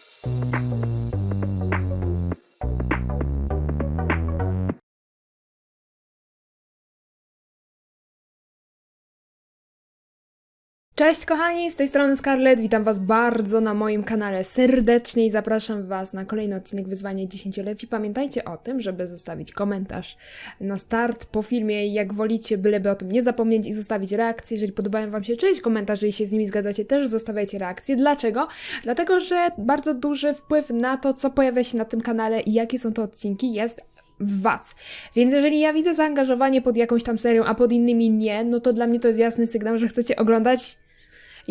Thank you. Cześć kochani, z tej strony Scarlett, witam was bardzo na moim kanale serdecznie i zapraszam was na kolejny odcinek Wyzwanie 10-leci. Pamiętajcie o tym, żeby zostawić komentarz na start po filmie, jak wolicie, byleby o tym nie zapomnieć i zostawić reakcję. Jeżeli podobają wam się czyjeś komentarze i się z nimi zgadzacie, też zostawiajcie reakcję. Dlaczego? Dlatego, że bardzo duży wpływ na to, co pojawia się na tym kanale i jakie są to odcinki jest w Was. Więc jeżeli ja widzę zaangażowanie pod jakąś tam serią, a pod innymi nie, no to dla mnie to jest jasny sygnał, że chcecie oglądać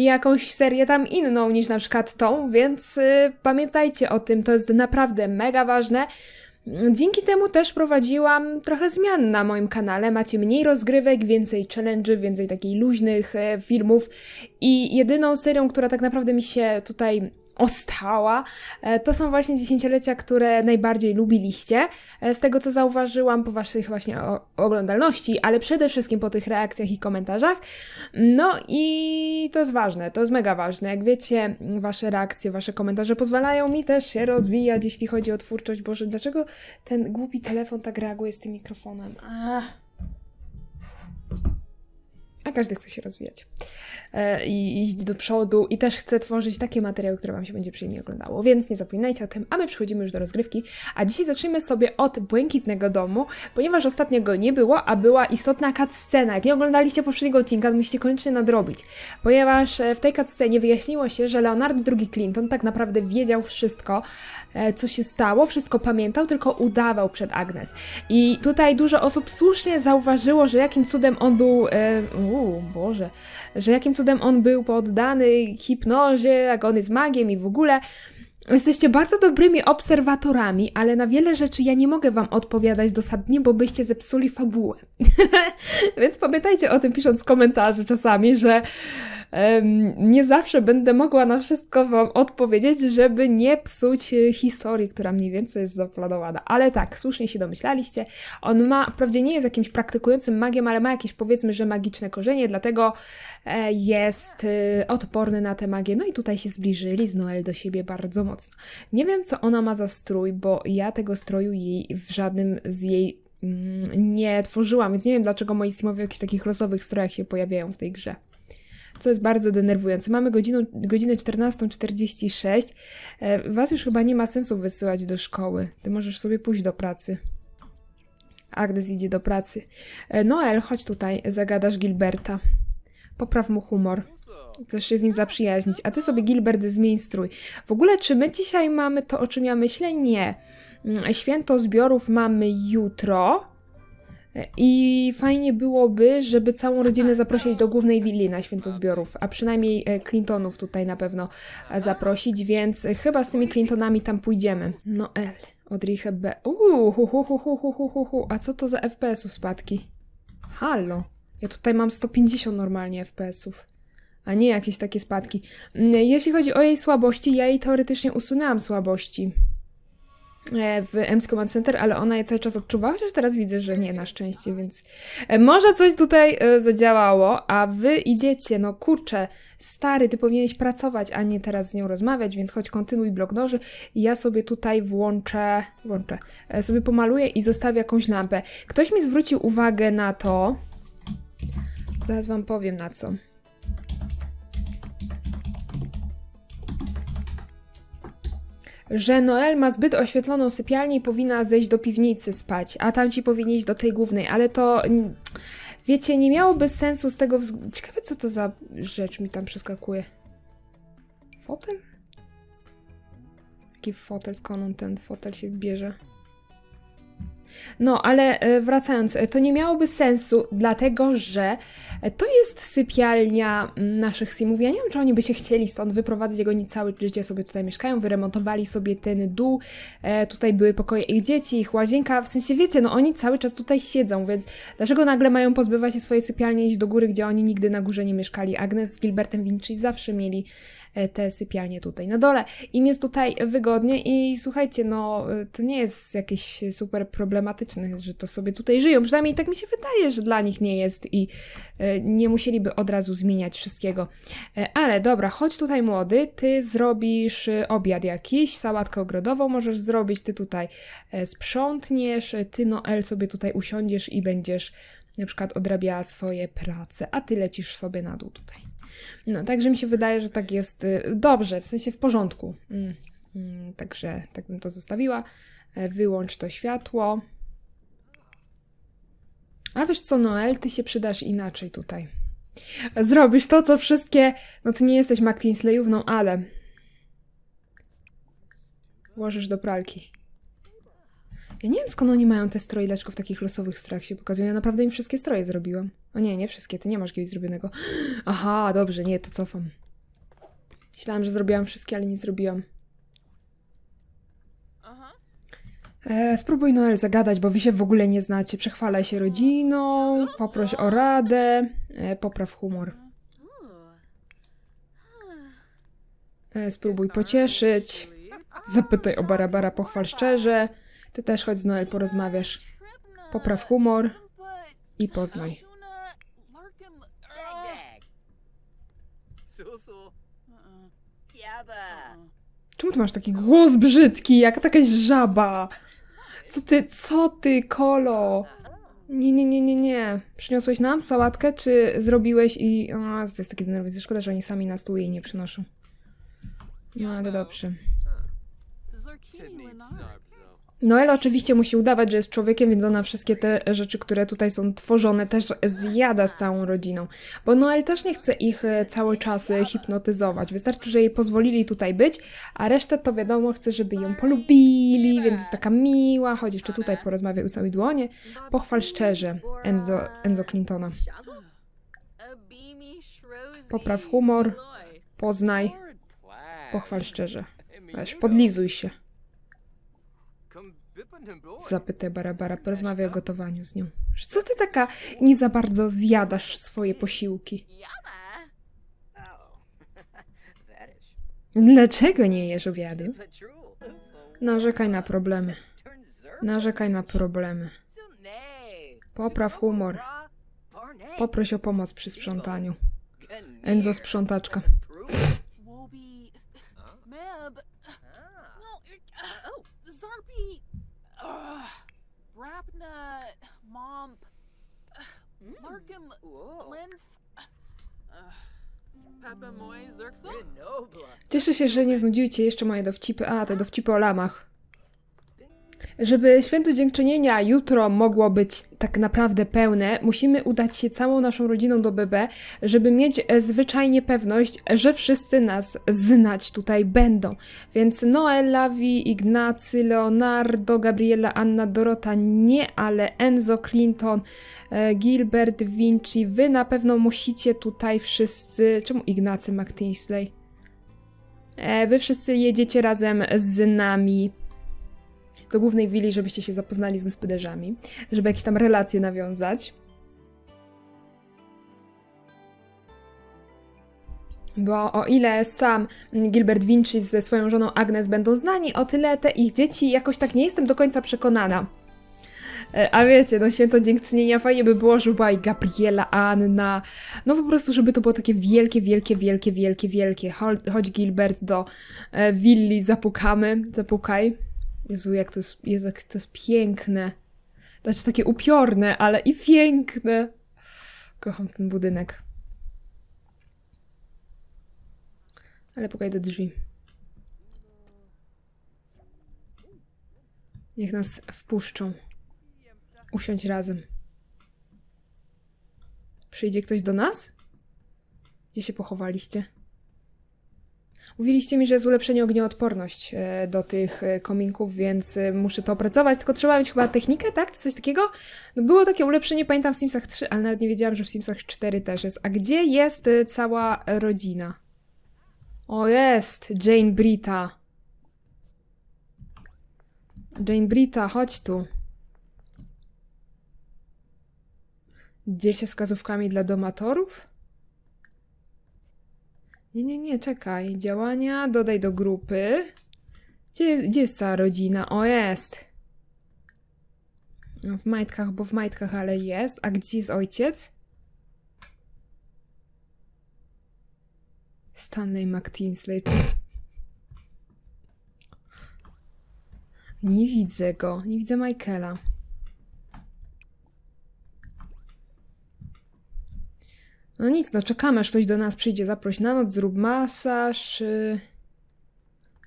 jakąś serię tam inną niż na przykład tą, więc y, pamiętajcie o tym, to jest naprawdę mega ważne. Dzięki temu też prowadziłam trochę zmian na moim kanale. Macie mniej rozgrywek, więcej challenge'y, więcej takich luźnych e, filmów. I jedyną serią, która tak naprawdę mi się tutaj ostała, e, to są właśnie dziesięciolecia, które najbardziej lubiliście. E, Z tego co zauważyłam po waszych właśnie oglądalności, ale przede wszystkim po tych reakcjach i komentarzach. No i to jest ważne, to jest mega ważne. Jak wiecie, wasze reakcje, wasze komentarze pozwalają mi też się rozwijać, jeśli chodzi o twórczość. Boże, dlaczego ten głupi telefon tak reaguje z tym mikrofonem? Każdy chce się rozwijać e, i iść do przodu i też chce tworzyć takie materiały, które Wam się będzie przyjemnie oglądało. Więc nie zapominajcie o tym, a my przechodzimy już do rozgrywki. A dzisiaj zaczniemy sobie od Błękitnego Domu, ponieważ ostatnio go nie było, a była istotna cutscena. Jak nie oglądaliście poprzedniego odcinka, to musicie koniecznie nadrobić, ponieważ e, w tej cutscenie wyjaśniło się, że Leonardo II Clinton tak naprawdę wiedział wszystko, e, co się stało, wszystko pamiętał, tylko udawał przed Agnes. I tutaj dużo osób słusznie zauważyło, że jakim cudem on był. E, Boże, że jakim cudem on był poddany hipnozie, jak on jest magiem i w ogóle. Jesteście bardzo dobrymi obserwatorami, ale na wiele rzeczy ja nie mogę wam odpowiadać dosadnie, bo byście zepsuli fabułę. Więc pamiętajcie o tym pisząc komentarze czasami, że em, nie zawsze będę mogła na wszystko wam odpowiedzieć, żeby nie psuć historii, która mniej więcej jest zaplanowana. Ale tak, słusznie się domyślaliście. On ma, wprawdzie nie jest jakimś praktykującym magiem, ale ma jakieś powiedzmy, że magiczne korzenie, dlatego e, jest e, odporny na tę magię. No i tutaj się zbliżyli z Noel do siebie bardzo mocno. Nie wiem, co ona ma za strój, bo ja tego stroju jej w żadnym z jej mm, nie tworzyłam, więc nie wiem, dlaczego moi simowie w jakichś takich losowych strojach się pojawiają w tej grze. Co jest bardzo denerwujące. Mamy godzinę, godzinę 14.46. E, Was już chyba nie ma sensu wysyłać do szkoły. Ty możesz sobie pójść do pracy. Agnes idzie do pracy. E, Noel, chodź tutaj, zagadasz Gilberta. Popraw mu humor. Chcesz się z nim zaprzyjaźnić. A ty sobie, Gilbert, zmień strój. W ogóle, czy my dzisiaj mamy to, o czym ja myślę? Nie. Mm, święto zbiorów mamy jutro. I fajnie byłoby, żeby całą rodzinę zaprosić do głównej willi na święto zbiorów, a przynajmniej e, Clintonów tutaj na pewno e, zaprosić, więc e, chyba z tymi Clintonami tam pójdziemy. No L, Odriche B. Uuu, hu, hu, hu, hu, hu, hu, hu. a co to za FPS-u spadki? Hallo ja tutaj mam 150 normalnie FPS-ów, a nie jakieś takie spadki. Mm, Jeśli chodzi o jej słabości, ja jej teoretycznie usunęłam słabości e, w Ems Command Center, ale ona je cały czas odczuwa, chociaż teraz widzę, że nie na szczęście, więc e, może coś tutaj e, zadziałało, a wy idziecie, no kurczę, stary, ty powinieneś pracować, a nie teraz z nią rozmawiać, więc chodź kontynuuj blok noży ja sobie tutaj włączę, włączę, sobie pomaluję i zostawię jakąś lampę. Ktoś mi zwrócił uwagę na to, zaraz wam powiem na co. że Noel ma zbyt oświetloną sypialnię i powinna zejść do piwnicy spać, a tamci powinni iść do tej głównej, ale to mm, wiecie, nie miałoby sensu z tego względu. Ciekawe, co to za rzecz mi tam przeskakuje. Fotel? Jaki fotel, skąd on ten fotel się bierze? No, ale e, wracając, e, to nie miałoby sensu, dlatego że e, to jest sypialnia mm, naszych simów. Ja nie wiem, czy oni by się chcieli stąd wyprowadzać, jak oni całe życie sobie tutaj mieszkają, wyremontowali sobie ten dół, tutaj były pokoje ich dzieci, ich łazienka, w sensie wiecie, no oni cały czas tutaj siedzą, więc dlaczego nagle mają pozbywać się swojej sypialni i iść do góry, gdzie oni nigdy na górze nie mieszkali? Agnes z Gilbertem Vinci zawsze mieli te sypialnie tutaj na dole. Im jest tutaj wygodnie i słuchajcie, no e, to nie jest jakieś super problematyczne, że to sobie tutaj żyją. Przynajmniej tak mi się wydaje, że dla nich nie jest i e, nie musieliby od razu zmieniać wszystkiego. E, Ale dobra, chodź tutaj młody, ty zrobisz e, obiad jakiś, sałatkę ogrodową możesz zrobić, ty tutaj e, sprzątniesz, e, ty Noel sobie tutaj usiądziesz i będziesz na przykład odrabiała swoje prace, a ty lecisz sobie na dół tutaj. No, także mi się wydaje, że tak jest y, dobrze, w sensie w porządku. Mm, mm, także tak bym to zostawiła. E, Wyłącz to światło. A wiesz co, Noel, ty się przydasz inaczej tutaj. Zrobisz to, co wszystkie. No ty nie jesteś McKinsleyówną, ale. Włożysz do pralki. Ja nie wiem skąd oni mają te stroje, dlaczego w takich losowych strojach się pokazują. Ja naprawdę im wszystkie stroje zrobiłam. O nie, nie wszystkie, ty nie masz kiedyś zrobionego. Aha, dobrze, nie, to cofam. Myślałam, że zrobiłam wszystkie, ale nie zrobiłam. E, spróbuj Noel zagadać, bo wy się w ogóle nie znacie. Przechwalaj się rodziną, poproś o radę, e, popraw humor. E, spróbuj pocieszyć, zapytaj o Barabara, pochwal szczerze. Ty też chodź z Noel, porozmawiasz. Popraw humor i poznaj. Czemu ty masz taki głos brzydki, jak jakaś żaba? Co ty, co ty, kolo? Nie, nie, nie, nie, nie. Przyniosłeś nam sałatkę, czy zrobiłeś i... O, to jest takie denerwujące. Szkoda, że oni sami na stół jej nie przynoszą. No, ale dobrze. Noel oczywiście musi udawać, że jest człowiekiem, więc ona wszystkie te rzeczy, które tutaj są tworzone, też zjada z całą rodziną. Bo Noel też nie chce ich e, cały czas e, hipnotyzować. Wystarczy, że jej pozwolili tutaj być, a resztę to wiadomo, chce, żeby ją polubili, więc jest taka miła. Chodź jeszcze tutaj, porozmawiaj u całej dłonie. Pochwal szczerze Enzo, Enzo Clintona. Popraw humor. Poznaj, pochwal szczerze. Weź, podlizuj się. Zapytaj Barabara, porozmawiaj o gotowaniu z nią. Że Co ty taka nie za bardzo zjadasz swoje posiłki? Dlaczego nie jesz obiadu? Narzekaj na problemy. Narzekaj na problemy. Popraw humor. Poproś o pomoc przy sprzątaniu. Enzo sprzątaczka. Brapna. Momp. Larkham. Whoa. Linf. Moy. Cieszę się, że nie znudziły cię jeszcze moje dowcipy. A, te dowcipy o lamach. Żeby święto dziękczynienia jutro mogło być tak naprawdę pełne, musimy udać się całą naszą rodziną do BB, żeby mieć zwyczajnie pewność, że wszyscy nas znać tutaj będą. Więc Noel, Lavi, Ignacy, Leonardo, Gabriela, Anna, Dorota nie, ale Enzo, Clinton, e, Gilbert, Vinci, wy na pewno musicie tutaj wszyscy... Czemu Ignacy McTinsley? E, Wy wszyscy jedziecie razem z nami do głównej willi, żebyście się zapoznali z gospodarzami, żeby jakieś tam relacje nawiązać. Bo o ile sam Gilbert Vinci ze swoją żoną Agnes będą znani, o tyle te ich dzieci jakoś tak nie jestem do końca przekonana. E, A wiecie, no święto dziękczynienia fajnie by było, żeby była i Gabriela, Anna, no po prostu, żeby to było takie wielkie, wielkie, wielkie, wielkie, wielkie. Chodź, Gilbert do e, willi, zapukamy, zapukaj. Jezu, jak to jest, Jezu, jak to jest piękne. Znaczy takie upiorne, ale i piękne. Kocham ten budynek. Ale pukaj do drzwi. Niech nas wpuszczą. Usiądź razem. Przyjdzie ktoś do nas? Gdzie się pochowaliście? Mówiliście mi, że jest ulepszenie ognioodporność e, do tych e, kominków, więc e, muszę to opracować, tylko trzeba mieć chyba technikę, tak? Czy coś takiego? No było takie ulepszenie, pamiętam w Simsach 3, ale nawet nie wiedziałam, że w Simsach 4 też jest. A gdzie jest cała rodzina? O, jest! Jane Brita. Jane Brita, chodź tu. Dziel się wskazówkami dla domatorów? Nie, nie, nie, czekaj. Działania, dodaj do grupy. Gdzie, gdzie jest cała rodzina? O, jest. No, w majtkach, bo w majtkach, ale jest. A gdzie jest ojciec? Stanley McTinsley. Nie widzę go. Nie widzę Michaela. No nic, no czekamy, aż ktoś do nas przyjdzie. Zaproś na noc, zrób masaż.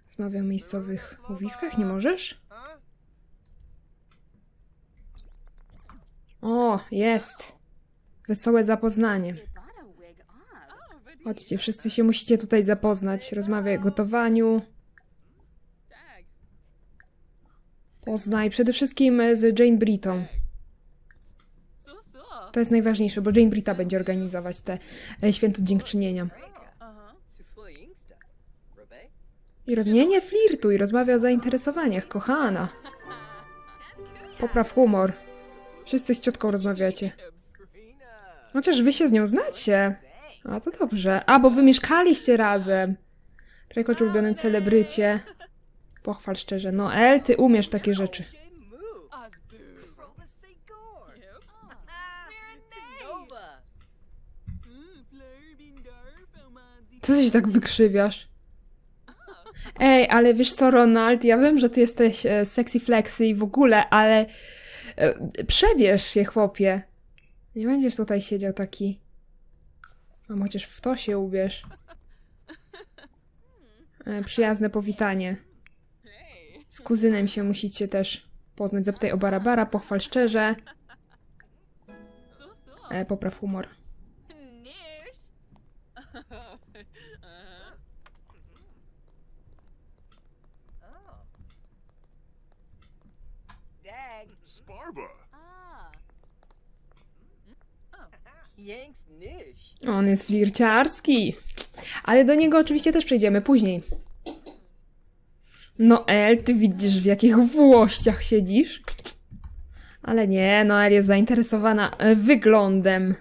Rozmawiam o miejscowych łowiskach, nie możesz? O, jest. Wesołe zapoznanie. Chodźcie, wszyscy się musicie tutaj zapoznać. Rozmawiaj o gotowaniu. Poznaj przede wszystkim e, z Jane Britą. To jest najważniejsze, bo Jane Brita będzie organizować te e, święto dziękczynienia. I roz... Nie, flirtuj, rozmawia o zainteresowaniach, kochana. Popraw humor. Wszyscy z ciotką rozmawiacie. Chociaż wy się z nią znacie. A to dobrze. A, bo wy mieszkaliście razem. Trajkoć ulubionym celebrycie. Pochwal szczerze. No, El, ty umiesz takie rzeczy. Co ty się tak wykrzywiasz? Ej, ale wiesz co, Ronald? Ja wiem, że ty jesteś e, sexy flexy i w ogóle, ale e, przebierz się, chłopie. Nie będziesz tutaj siedział taki. A chociaż w to się ubierz. E, przyjazne powitanie. Z kuzynem się musicie też poznać. Zapytaj o Barabara, pochwal szczerze. E, popraw humor. On jest flirciarski. Ale do niego oczywiście też przejdziemy później. No El, ty widzisz w jakich włościach siedzisz? Ale nie, no El jest zainteresowana e, wyglądem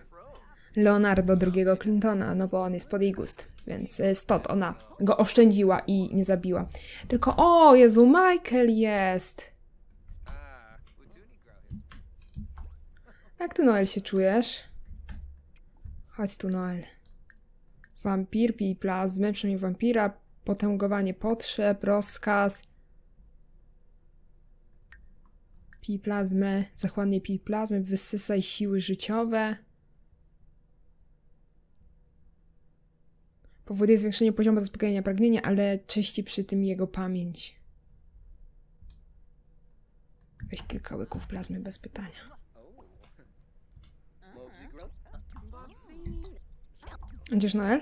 Leonardo II Clintona, no bo on jest pod jej gust. Więc e, stąd ona go oszczędziła i nie zabiła. Tylko, o Jezu, Michael jest! Jak ty, Noel, się czujesz? Chodź tu, Noel. Wampir, pij plazmę, przynajmniej wampira, potęgowanie potrzeb, rozkaz. Pij plazmę, zachłannie pij plazmę, wysysaj siły życiowe. Powoduje zwiększenie poziomu zaspokojenia pragnienia, ale czyści przy tym jego pamięć. Weź kilka łyków plazmy bez pytania. Additional.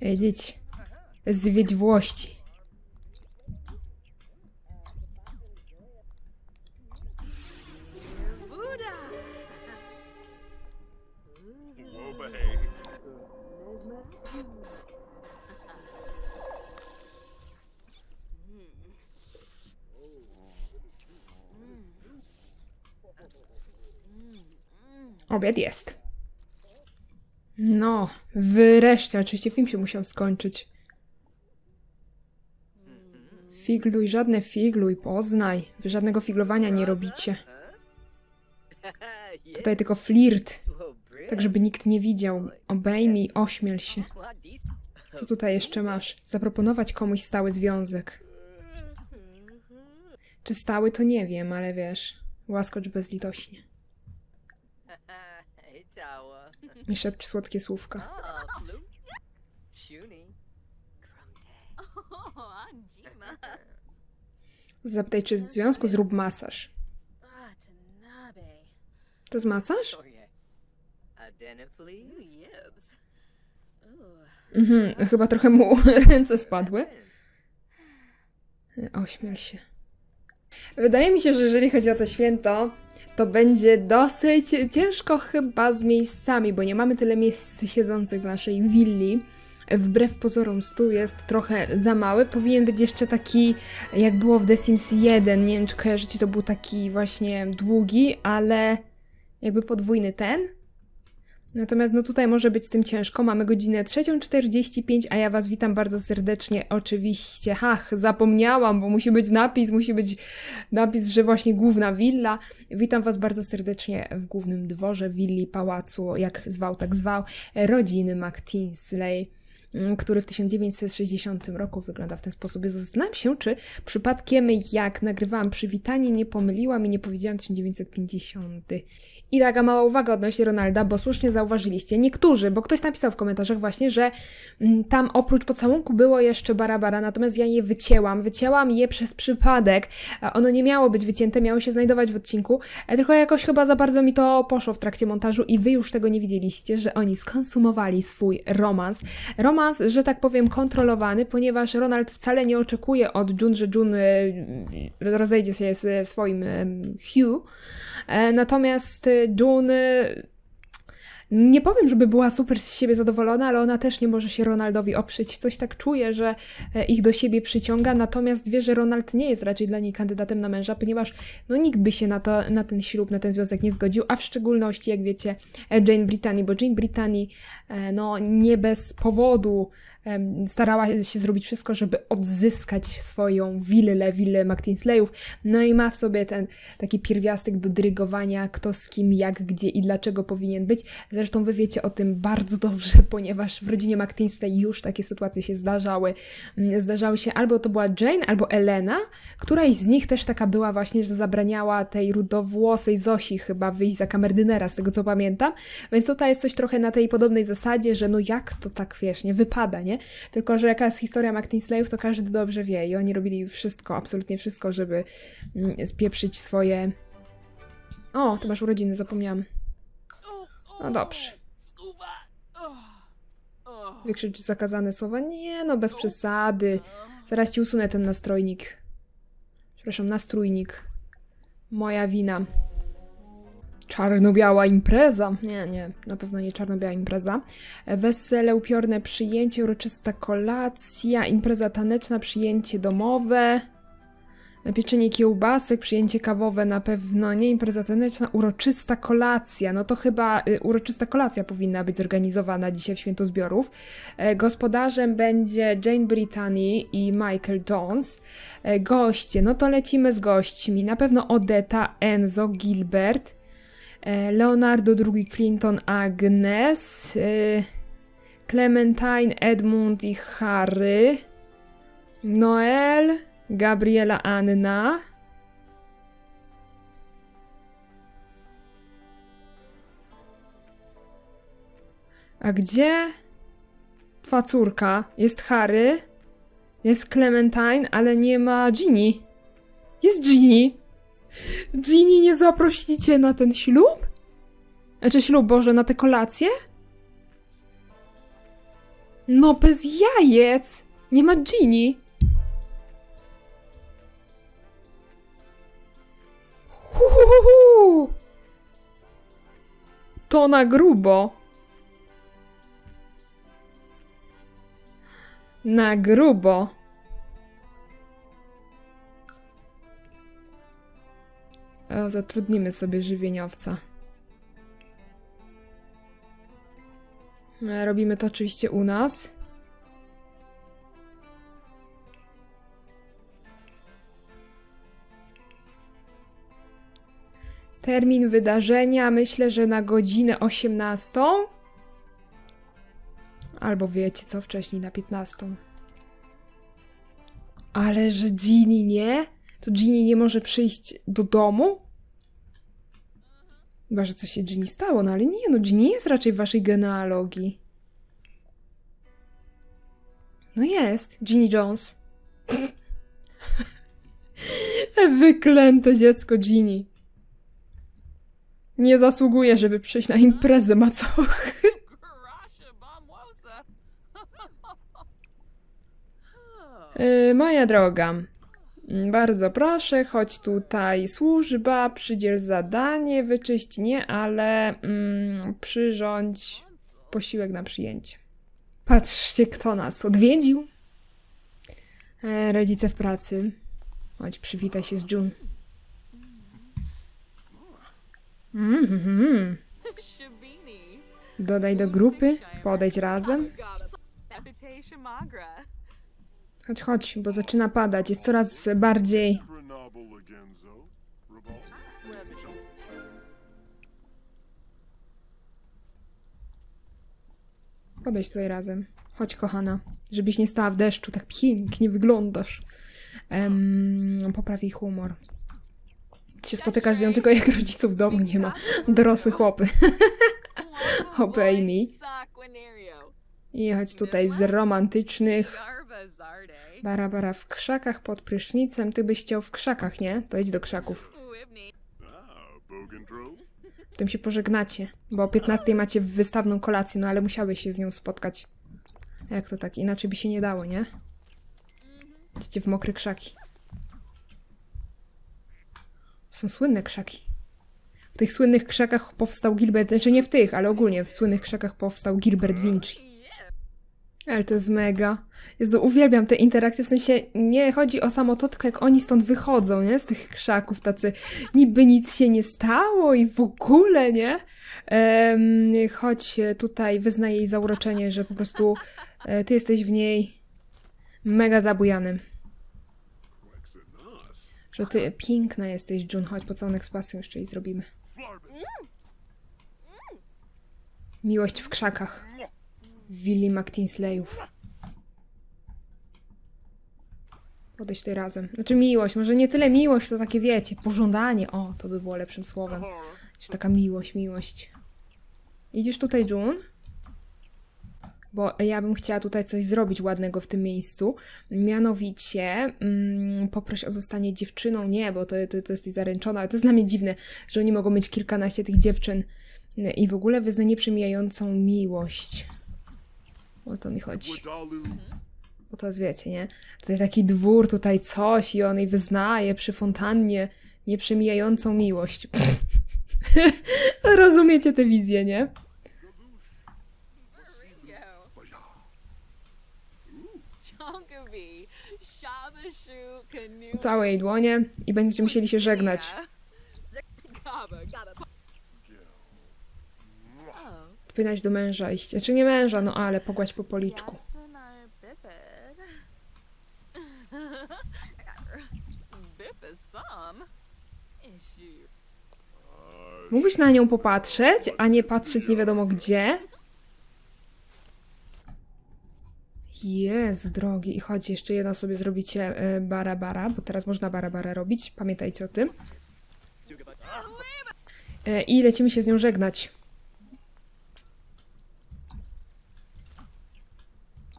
Edit. Zwiedźwości. Obiad jest. No, wreszcie. Oczywiście film się musiał skończyć. Figluj, żadne figluj, poznaj. Wy żadnego figlowania nie robicie. Tutaj tylko flirt. Tak, żeby nikt nie widział. Obejmij, ośmiel się. Co tutaj jeszcze masz? Zaproponować komuś stały związek. Czy stały, to nie wiem, ale wiesz. Łaskocz bezlitośnie. Tawa. I szepcz słodkie słówka. Shuni. Anjima. Zapytaj, czy z związku zrób masaż. To jest masaż? Yibs. Ooh. Mhm, chyba trochę mu ręce spadły. Ośmiel się. Wydaje mi się, że jeżeli chodzi o to święto, to będzie dosyć ciężko chyba z miejscami, bo nie mamy tyle miejsc siedzących w naszej willi, wbrew pozorom stół jest trochę za mały. Powinien być jeszcze taki, jak było w The Sims 1. Nie wiem, czy kojarzycie, to był taki właśnie długi, ale jakby podwójny ten. Natomiast no tutaj może być z tym ciężko. Mamy godzinę 3.45, a ja Was witam bardzo serdecznie. Oczywiście, hach, zapomniałam, bo musi być napis, musi być napis, że właśnie główna willa. Witam Was bardzo serdecznie w głównym dworze willi, pałacu, jak zwał, tak zwał, rodziny McTinsley mm, który w 1960 roku wygląda w ten sposób. Ja Zastanawiam się, czy przypadkiem jak nagrywałam przywitanie, nie pomyliłam i nie powiedziałam 1950. I taka mała uwaga odnośnie Ronalda, bo słusznie zauważyliście, niektórzy, bo ktoś napisał w komentarzach właśnie, że mm, tam oprócz pocałunku było jeszcze barabara, natomiast ja je wycięłam. Wycięłam je przez przypadek. A Ono nie miało być wycięte, miało się znajdować w odcinku, e, tylko jakoś chyba za bardzo mi to poszło w trakcie montażu i wy już tego nie widzieliście, że oni skonsumowali swój romans. Romans, że tak powiem, kontrolowany, ponieważ Ronald wcale nie oczekuje od Jun, że Jun e, rozejdzie się ze swoim Hugh. E, Natomiast e, Jun e, nie powiem, żeby była super z siebie zadowolona, ale ona też nie może się Ronaldowi oprzeć. Coś tak czuje, że e, ich do siebie przyciąga, natomiast wie, że Ronald nie jest raczej dla niej kandydatem na męża, ponieważ no, nikt by się na, to, na ten ślub, na ten związek nie zgodził, a w szczególności, jak wiecie, e, Jane Brittany, bo Jane Brittany e, no, nie bez powodu starała się zrobić wszystko, żeby odzyskać swoją willę, willę McTinsleyów. No i ma w sobie ten taki pierwiastek do dyrygowania, kto z kim, jak, gdzie i dlaczego powinien być. Zresztą wy wiecie o tym bardzo dobrze, ponieważ w rodzinie McTinsley już takie sytuacje się zdarzały. Mm, Zdarzały się albo to była Jane, albo Elena. Któraś z nich też taka była właśnie, że zabraniała tej rudowłosej Zosi chyba wyjść za kamerdynera, z tego co pamiętam. Więc tutaj jest coś trochę na tej podobnej zasadzie, że no jak to tak, wiesz, nie wypada, nie? Tylko, że jaka jest historia McTinsleyów, to każdy dobrze wie i oni robili wszystko, absolutnie wszystko, żeby mm, spieprzyć swoje... O, ty masz urodziny, zapomniałam. No dobrze. Wykrzyczyć zakazane słowa? Nie, no bez przesady. Zaraz ci usunę ten nastrojnik. Przepraszam, nastrójnik. Moja wina. Czarno-biała impreza. Nie, nie, na pewno nie czarno-biała impreza. Wesele, upiorne przyjęcie, uroczysta kolacja, impreza taneczna, przyjęcie domowe. Pieczenie kiełbasek, przyjęcie kawowe na pewno nie, impreza taneczna, uroczysta kolacja. No to chyba y, uroczysta kolacja powinna być zorganizowana dzisiaj w Święto Zbiorów. E, gospodarzem będzie Jane Brittany i Michael Jones. E, goście, no to lecimy z gośćmi. Na pewno Odeta, Enzo, Gilbert, Leonardo II Clinton, Agnes, e, Clementine, Edmund i Harry, Noel, Gabriela Anna. A gdzie twa córka? Jest Harry, jest Clementine, ale nie ma Ginny. Jest Ginny. Ginny nie zaprosicie na ten ślub? Znaczy ślub, Boże, na tę kolację? No bez jajec! Nie ma Ginny. Huhuhuhu. To na grubo. Na grubo. Zatrudnimy sobie żywieniowca. E, Robimy to oczywiście u nas. Termin wydarzenia myślę, że na godzinę 18. Albo wiecie co, wcześniej na 15. Ale że Ginny nie? To Ginny nie może przyjść do domu? Chyba, że coś się Ginny stało, no ale nie, no Ginny jest raczej w waszej genealogii. No jest, Ginny Jones. Wyklęte dziecko Ginny. Nie zasługuje, żeby przyjść na imprezę macochy. Yy, moja droga, bardzo proszę, chodź tutaj służba, przydziel zadanie, wyczyść nie, ale mm, przyrządź posiłek na przyjęcie. Patrzcie, kto nas odwiedził. E, rodzice w pracy. Chodź, przywitaj się z June. Mhm. Shabini. Dodaj do grupy, podejdź razem. Chodź, chodź, bo zaczyna padać. Jest coraz bardziej. Podejdź tutaj razem. Chodź, kochana. Żebyś nie stała w deszczu, tak pięknie wyglądasz. Um, popraw jej humor. Ty się spotykasz z nią tylko jak rodziców w domu nie ma. Dorosłe chłopy. Obejmij. I chodź tutaj z romantycznych. Bara, bara w krzakach pod prysznicem. Ty byś chciał w krzakach, nie? To idź do krzaków. Potem się pożegnacie, bo o 15 macie wystawną kolację, no ale musiałeś się z nią spotkać. Jak to tak? Inaczej by się nie dało, nie? Idźcie w mokre krzaki. Są słynne krzaki. W tych słynnych krzakach powstał Gilbert, znaczy nie w tych, ale ogólnie w słynnych krzakach powstał Gilbert Vinci. Ale to jest mega. Jezu, uwielbiam te interakcje, w sensie nie chodzi o samo to, tylko jak oni stąd wychodzą, nie? Z tych krzaków, tacy niby nic się nie stało i w ogóle, nie? Em, choć tutaj wyznaję jej zauroczenie, że po prostu e, ty jesteś w niej mega zabujanym. Że ty piękna jesteś, June. Chodź, pocałunek z pasją jeszcze i zrobimy. Miłość w krzakach. W willi McTinsleyów. Podejdź tutaj razem. Znaczy miłość, może nie tyle miłość, to takie wiecie, pożądanie. O, to by było lepszym słowem. Czy taka miłość, miłość. Idziesz tutaj, June? Bo ja bym chciała tutaj coś zrobić ładnego w tym miejscu. Mianowicie mm, poproś o zostanie dziewczyną. Nie, bo to, to, to jest zaręczona, ale to jest dla mnie dziwne, że oni mogą mieć kilkanaście tych dziewczyn i w ogóle wyznanie przemijającą miłość. O to mi chodzi. Wadalu. Bo to jest, wiecie, nie? Tutaj taki dwór, tutaj coś i on jej wyznaje przy fontannie nieprzemijającą miłość. Rozumiecie tę wizję, nie? Całe jej dłonie i będziecie musieli się żegnać. Powinnaś do męża iść. Znaczy nie męża, no ale pogładź po policzku. Mógłbyś na nią popatrzeć, a nie patrzeć nie wiadomo gdzie? Jezu drogi. I chodź, jeszcze jedno sobie zrobicie e, bara bara, bo teraz można bara bara robić. Pamiętajcie o tym. E, I lecimy się z nią żegnać.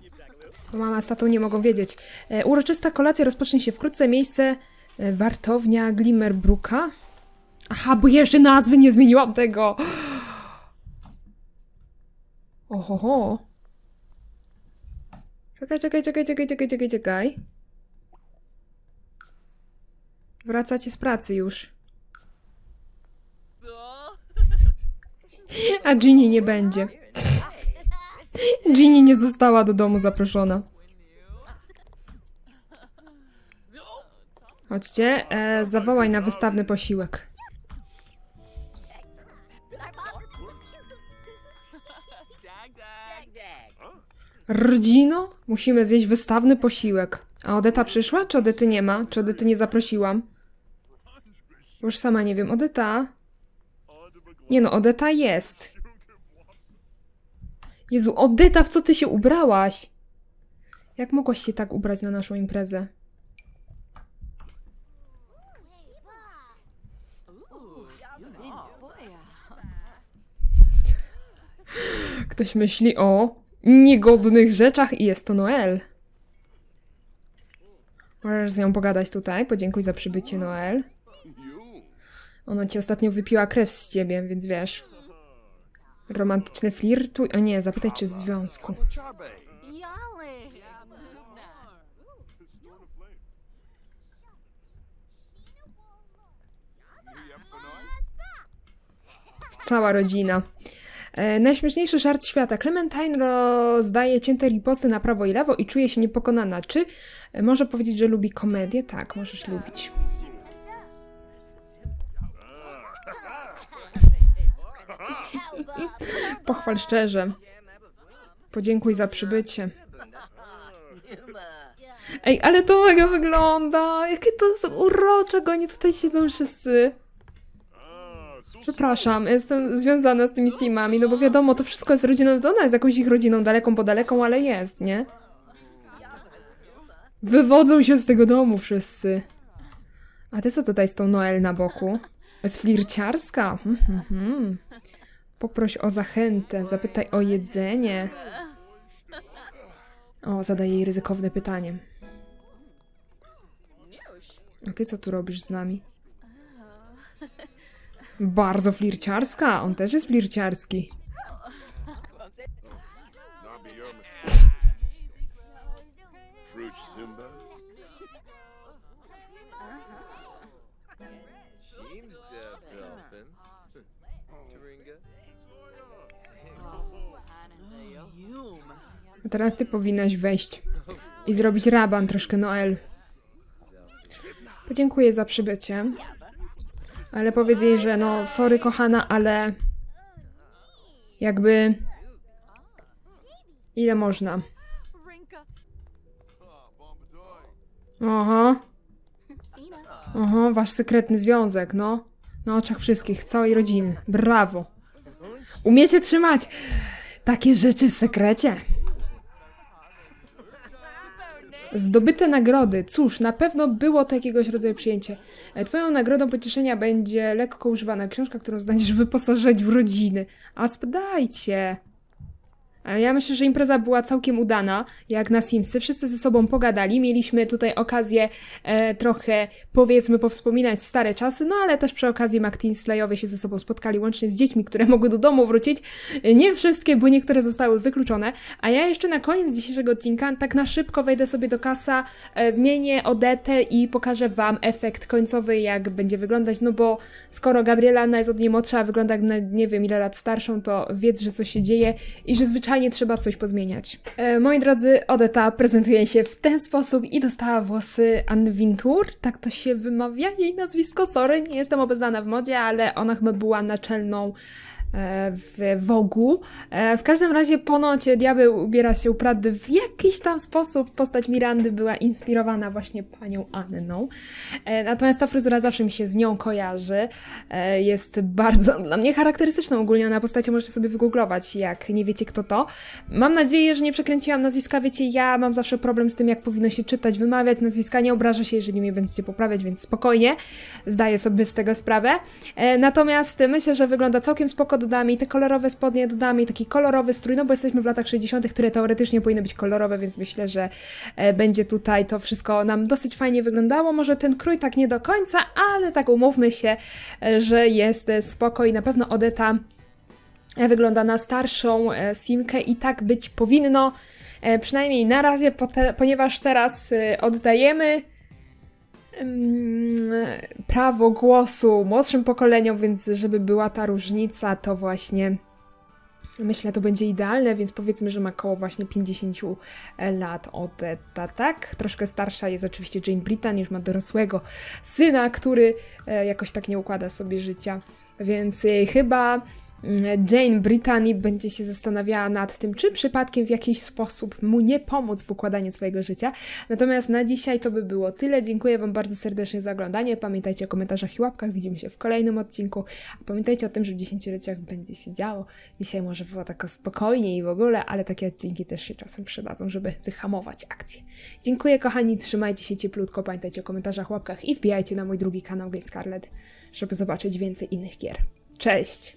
Bo mama z tatą nie mogą wiedzieć. E, uroczysta kolacja rozpocznie się wkrótce. Miejsce e, wartownia Glimmerbrooka. Aha, bo jeszcze nazwy nie zmieniłam tego. Ohoho. Czekaj, czekaj, czekaj, czekaj, czekaj, czekaj, czekaj. Wracacie z pracy już. A Ginny nie będzie. Ginny nie została do domu zaproszona. Chodźcie, e, zawołaj na wystawny posiłek. Rodzino, musimy zjeść wystawny posiłek. A Odeta przyszła? Czy Odety nie ma? Czy Odety nie zaprosiłam? Już sama nie wiem. Odeta? Nie no, Odeta jest. Jezu, Odeta, w co ty się ubrałaś? Jak mogłaś się tak ubrać na naszą imprezę? Ktoś myśli o niegodnych rzeczach i jest to Noel. Możesz z nią pogadać tutaj. Podziękuj za przybycie, Noel. Ona ci ostatnio wypiła krew z ciebie, więc wiesz. Romantyczny flirtuj. O nie, zapytaj, czy z związku. Cała rodzina. E, najśmieszniejszy żart świata. Clementine rozdaje cięte riposty na prawo i lewo i czuje się niepokonana. Czy e, może powiedzieć, że lubi komedię? Tak, możesz lubić. Pochwal szczerze. Podziękuj za przybycie. Ej, ale to mega wygląda! Jakie to są urocze, oni tutaj siedzą wszyscy. Przepraszam, jestem związana z tymi Simami, no bo wiadomo, to wszystko jest rodziną, ona jest jakąś ich rodziną daleką, podaleką, ale jest, nie? Wywodzą się z tego domu wszyscy. A ty co tutaj z tą Noel na boku? Jest flirciarska? Mhm, mhm. Poproś o zachętę, zapytaj o jedzenie. O, zadaję jej ryzykowne pytanie. A ty co tu robisz z nami? Bardzo flirciarska. On też jest flirciarski. Fruit Simba. A teraz ty powinnaś wejść i zrobić raban troszkę Noel. Podziękuję za przybycie. Ale powiedz jej, że no, sorry kochana, ale jakby ile można? Oho. Oho, wasz sekretny związek, no. Na oczach wszystkich, całej rodziny. Brawo. Umiecie trzymać takie rzeczy w sekrecie. Zdobyte nagrody. Cóż, na pewno było to jakiegoś rodzaju przyjęcie. E, Twoją nagrodą pocieszenia będzie lekko używana książka, którą znajdziesz w rodziny. A spadajcie. E, Ja myślę, że impreza była całkiem udana, jak na Simsy. Wszyscy ze sobą pogadali. Mieliśmy tutaj okazję e, trochę, powiedzmy, powspominać stare czasy, no ale też przy okazji McTinslayowie się ze sobą spotkali, łącznie z dziećmi, które mogły do domu wrócić. Nie wszystkie, bo niektóre zostały wykluczone. A ja jeszcze na koniec dzisiejszego odcinka, tak na szybko wejdę sobie do kasa, e, zmienię Odetę i pokażę Wam efekt końcowy, jak będzie wyglądać, no bo skoro Gabriela jest od niej młodsza, a wygląda jak na nie wiem ile lat starszą, to wiedz, że coś się dzieje i że zwyczajnie trzeba coś pozmieniać. E, moi drodzy, Odeta prezentuje się w ten sposób i dostała włosy Anny Wintour, tak to się wymawia jej nazwisko, sorry, nie jestem obeznana w modzie, ale ona chyba była naczelną w Wogu. E, W każdym razie ponoć diabeł ubiera się u Prady w jakiś tam sposób. Postać Mirandy była inspirowana właśnie panią Anną. E, Natomiast ta fryzura zawsze mi się z nią kojarzy. E, Jest bardzo dla mnie charakterystyczną ogólnie na postaci, możecie sobie wygooglować, jak nie wiecie kto to. Mam nadzieję, że nie przekręciłam nazwiska. Wiecie, ja mam zawsze problem z tym, jak powinno się czytać, wymawiać nazwiska. Nie obrażę się, jeżeli mnie będziecie poprawiać, więc spokojnie. Zdaję sobie z tego sprawę. E, Natomiast myślę, że wygląda całkiem spoko. Dodam jej te kolorowe spodnie, dodam jej taki kolorowy strój, no bo jesteśmy w latach 60., które teoretycznie powinny być kolorowe, więc myślę, że e, będzie tutaj to wszystko nam dosyć fajnie wyglądało. Może ten krój tak nie do końca, ale tak umówmy się, e, że jest e, spoko i na pewno Odeta wygląda na starszą Simkę i tak być powinno. Przynajmniej na razie, ponieważ teraz oddajemy prawo głosu młodszym pokoleniom, więc żeby była ta różnica, to właśnie myślę, to będzie idealne, więc powiedzmy, że ma koło właśnie 50 lat od ta, tak? Troszkę starsza jest oczywiście Jane Brittan, już ma dorosłego syna, który e, jakoś tak nie układa sobie życia, więc e, chyba Jane Brittany będzie się zastanawiała nad tym, czy przypadkiem w jakiś sposób mu nie pomóc w układaniu swojego życia. Natomiast na dzisiaj to by było tyle. Dziękuję Wam bardzo serdecznie za oglądanie. Pamiętajcie o komentarzach i łapkach. Widzimy się w kolejnym odcinku. A pamiętajcie o tym, że w dziesięcioleciach będzie się działo. Dzisiaj może było tak spokojniej i w ogóle, ale takie odcinki też się czasem przydadzą, żeby wyhamować akcję. Dziękuję kochani, trzymajcie się cieplutko. Pamiętajcie o komentarzach, łapkach i wbijajcie na mój drugi kanał Game Scarlet, żeby zobaczyć więcej innych gier. Cześć!